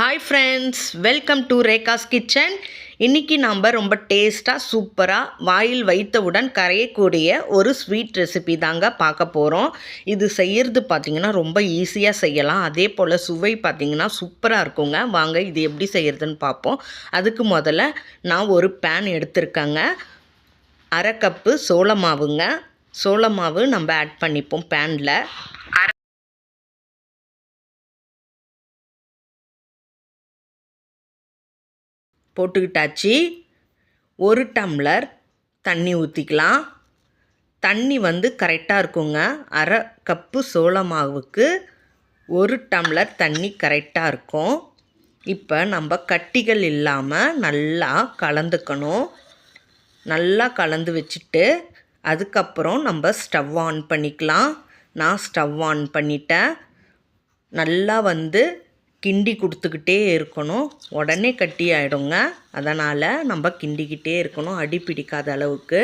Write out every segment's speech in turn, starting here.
Hi friends welcome to Rekha's kitchen இன்றைக்கி நாம் ரொம்ப டேஸ்ட்டாக சூப்பராக வாயில் வைத்தவுடன் கரையக்கூடிய ஒரு ஸ்வீட் ரெசிபி தாங்க பார்க்க போகிறோம் இது செய்கிறது பார்த்திங்கன்னா ரொம்ப ஈஸியாக செய்யலாம். அதே போல் சுவை பார்த்திங்கன்னா சூப்பராக இருக்குங்க. வாங்க இது எப்படி செய்கிறதுன்னு பார்ப்போம் அதுக்கு முதல்ல நான் ஒரு பேன் எடுத்திருக்கேங்க. அரை கப்பு சோள மாவுங்க. சோள மாவு நம்ம ஆட் பண்ணிப்போம் பேனில் போட்டுக்கிட்டாச்சு. ஒரு டம்ளர் தண்ணி ஊற்றிக்கலாம் தண்ணி வந்து கரெக்டாக இருக்குங்க. அரை கப்பு சோள மாவுக்கு ஒரு டம்ளர் தண்ணி கரெக்டாக இருக்கும். இப்போ நம்ம கட்டிகள் இல்லாமல் நல்லா கலந்துக்கணும். நல்லா கலந்து வச்சுட்டு அதுக்கப்புறம் நம்ம ஸ்டவ் ஆன் பண்ணிக்கலாம். நான் ஸ்டவ் ஆன் பண்ணிட்டேன். நல்லா வந்து கிண்டி கொடுத்துக்கிட்டே இருக்கணும். உடனே கட்டி ஆகிடுங்க அதனால் நம்ம கிண்டிக்கிட்டே இருக்கணும். அடி பிடிக்காத அளவுக்கு.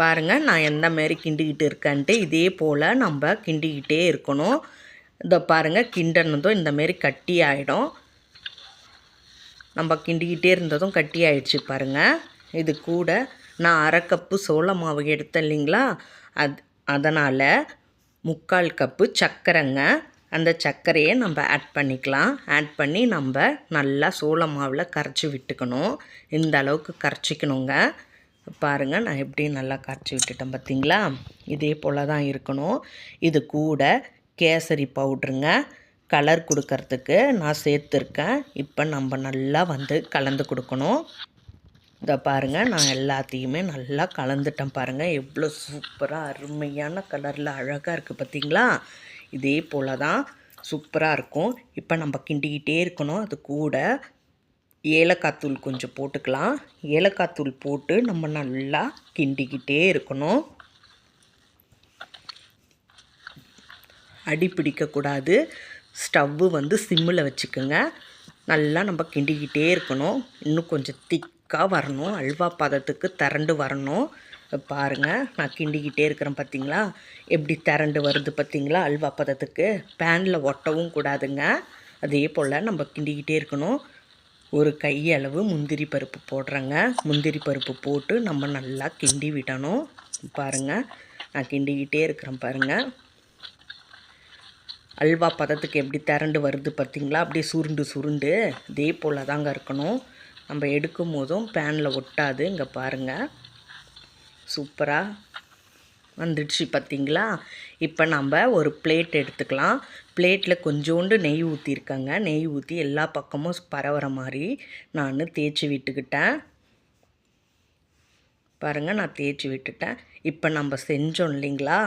பாருங்கள் நான் எந்த மாரி கிண்டிக்கிட்டு இருக்கேன்ட்டு இதே போல் நம்ம கிண்டிக்கிட்டே இருக்கணும். இதை பாருங்கள் கிண்டனதும் இந்தமாரி கட்டி ஆகிடும் நம்ம கிண்டிக்கிட்டே இருந்ததும் கட்டி ஆயிடுச்சு பாருங்கள் இது கூட நான் அரை கப்பு சோள மாவு எடுத்தேன் இல்லைங்களா? அது அதனால் முக்கால் கப்பு சர்க்கரைங்க அந்த சர்க்கரையை நம்ம ஆட் பண்ணிக்கலாம். ஆட் பண்ணி நம்ம நல்லா சோள மாவில் கரைச்சி விட்டுக்கணும். இந்த அளவுக்கு கரைச்சிக்கணுங்க. பாருங்கள் நான் எப்படி நல்லா கரைச்சி விட்டுட்டேன் பார்த்தீங்களா? இதே போல் தான் இருக்கணும். இது கூட கேசரி பவுட்ருங்க. கலர் கொடுக்கறதுக்கு நான் சேர்த்துருக்கேன். இப்போ நம்ம நல்லா வந்து கலந்து கொடுக்கணும். இதை பாருங்கள் நான் எல்லாத்தையுமே நல்லா கலந்துட்டேன் பாருங்கள் எவ்வளோ சூப்பராக அருமையான கலரில் அழகாக இருக்குது பார்த்திங்களா இதே போல் தான் சூப்பராக இருக்கும். இப்போ நம்ம கிண்டிக்கிட்டே இருக்கணும். அது கூட ஏலக்காய் தூள் கொஞ்சம் போட்டுக்கலாம். ஏலக்காய் தூள் போட்டு நம்ம நல்லா கிண்டிக்கிட்டே இருக்கணும். அடி பிடிக்கக்கூடாது ஸ்டவ்வு வந்து சிம்மில் வச்சுக்கோங்க. நல்லா நம்ம கிண்டிக்கிட்டே இருக்கணும். இன்னும் கொஞ்சம் திக் திக்காக வரணும் அல்வா பதத்துக்கு திரண்டு வரணும். பாருங்கள் நான் கிண்டிக்கிட்டே இருக்கிறேன் பார்த்தீங்களா எப்படி திரண்டு வருது பார்த்தீங்களா அல்வா பதத்துக்கு? பேனில் ஒட்டவும் கூடாதுங்க. அதே போல் நம்ம கிண்டிக்கிட்டே இருக்கணும். ஒரு கையளவு முந்திரி பருப்பு போடுறேங்க. முந்திரி பருப்பு போட்டு நம்ம நல்லா கிண்டி விடணும். பாருங்கள் நான் கிண்டிக்கிட்டே இருக்கிறேன் பாருங்கள் அல்வா பதத்துக்கு எப்படி திரண்டு வருது பார்த்திங்களா அப்படியே சுருண்டு சுருண்டு இதே போல் தாங்க இருக்கணும். நம்ம எடுக்கும் போதும் பேனில் ஒட்டாது. இங்கே பாருங்கள் சூப்பராக வந்துடுச்சு பார்த்திங்களா? இப்போ நம்ம ஒரு பிளேட் எடுத்துக்கலாம். பிளேட்டில் கொஞ்சோண்டு நெய் ஊற்றிருக்கேங்க நெய் ஊற்றி எல்லா பக்கமும் பரவுற மாதிரி நான் தேய்ச்சி விட்டுக்கிட்டேன். பாருங்கள் நான் தேய்ச்சி விட்டுட்டேன். இப்போ நம்ம செஞ்சோம் இல்லைங்களா?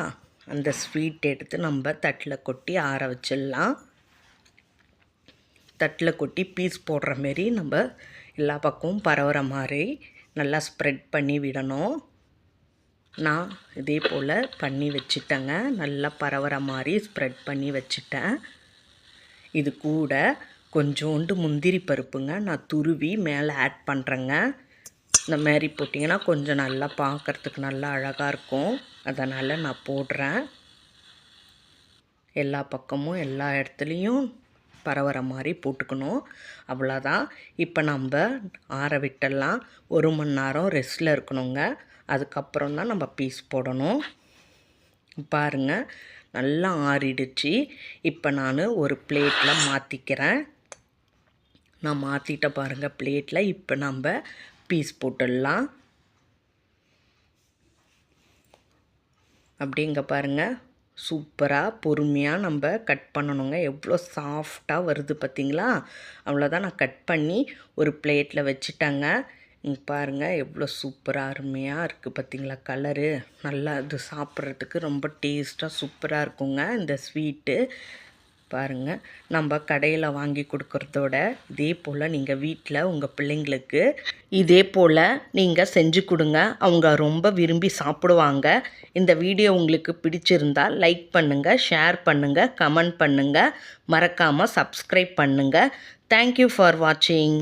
அந்த ஸ்வீட் எடுத்து நம்ம தட்டில் கொட்டி ஆற வச்சிடலாம். தட்டில் கொட்டி பீஸ் போடுற மாரி நம்ம எல்லா பக்கமும் பரவுற மாதிரி நல்லா ஸ்ப்ரெட் பண்ணி விடணும். நான் இதே போல் பண்ணி வச்சுட்டேங்க. நல்லா பரவுற மாதிரி ஸ்ப்ரெட் பண்ணி வச்சுட்டேன். இது கூட கொஞ்சோண்டு முந்திரி பருப்புங்க. நான் துருவி மேலே ஆட் பண்ணுறேங்க இந்த மாதிரி போட்டிங்கன்னா கொஞ்சம் நல்லா பார்க்குறதுக்கு நல்லா அழகாக இருக்கும். அதனால் நான் போடுறேன். எல்லா பக்கமும் எல்லா இடத்துலையும் பரவுற மாதிரி போட்டுக்கணும். அவ்வளோதான். இப்போ நம்ம ஆற விட்டெல்லாம் ஒரு மணி நேரம் ரெஸ்ட்டில் இருக்கணுங்க. அதுக்கப்புறம் தான் நம்ம பீஸ் போடணும். பாருங்கள் நல்லா ஆறிடுச்சு. இப்போ நான் ஒரு பிளேட்டில் மாற்றிக்கிறேன் நான் மாற்றிட்ட பாருங்கள் பிளேட்டில் இப்போ நம்ம பீஸ் போட்டுடலாம். அப்படிங்க பாருங்கள் சூப்பராக பொறுமையாக நம்ம கட் பண்ணணுங்க. எவ்வளோ சாஃப்டாக வருது பார்த்திங்களா அவ்வளோதான் நான் கட் பண்ணி ஒரு பிளேட்டில் வச்சுட்டேங்க. இங்கே பாருங்கள் எவ்வளோ சூப்பராக அருமையாக இருக்குது பார்த்திங்களா கலரு. நல்லா இது சாப்பிட்றதுக்கு ரொம்ப டேஸ்ட்டாக சூப்பராக இருக்குங்க இந்த ஸ்வீட்டு. பாருங்கள் நம்ம கடையில் வாங்கி கொடுக்குறதோட இதே போல் நீங்கள் வீட்டில் உங்கள் பிள்ளைங்களுக்கு இதே போல் நீங்கள் செஞ்சு கொடுங்க. அவங்க ரொம்ப விரும்பி சாப்பிடுவாங்க. இந்த வீடியோ உங்களுக்கு பிடிச்சிருந்தால் லைக் பண்ணுங்கள் ஷேர் பண்ணுங்கள் கமெண்ட் பண்ணுங்கள் மறக்காமல் சப்ஸ்கிரைப் பண்ணுங்கள் தேங்க்யூ ஃபார் வாட்சிங்